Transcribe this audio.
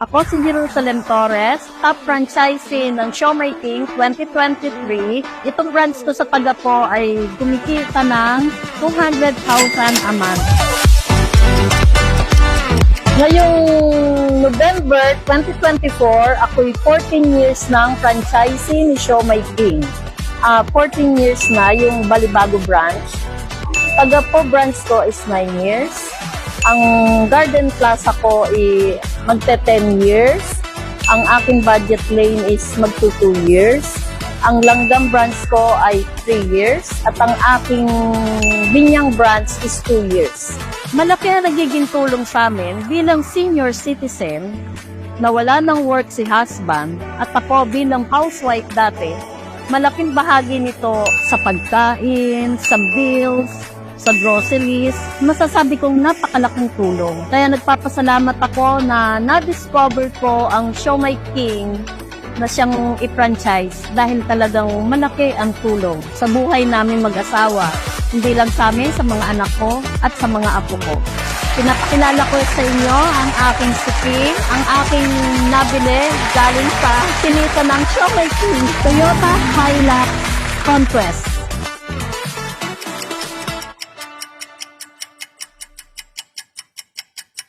Ako si Jerusalem Torres, top franchisee ng Siomay King 2023. Itong branch ko sa taga po ay kumikita ng 200,000 a month. Ngayong November 2024, ako'y 14 years ng franchisee ni Siomay King. Ah, 14 years na yung Balibago branch. Taga po branch ko is 9 years. Ang Garden Plaza ko ay magte 10 years. Ang aking budget lane is magto 2 years. Ang Langgam branch ko ay 3 years. At ang aking Binyang branch is 2 years. Malaki na nagiging tulong sa amin bilang senior citizen na wala ng work si husband at ako bilang housewife dati, malaking bahagi nito sa pagkain, sa bills, sa groceries, masasabi kong napakalaking tulong. Kaya nagpapasalamat ako na na-discover ko ang Show My King na siyang i-franchise dahil talagang malaki ang tulong sa buhay namin mag-asawa. Hindi lang sa amin, sa mga anak ko at sa mga apo ko. Pinapakilala ko sa inyo ang aking suki, ang aking nabili galing sa sinita ng Show My King, Toyota Hilux Conquest.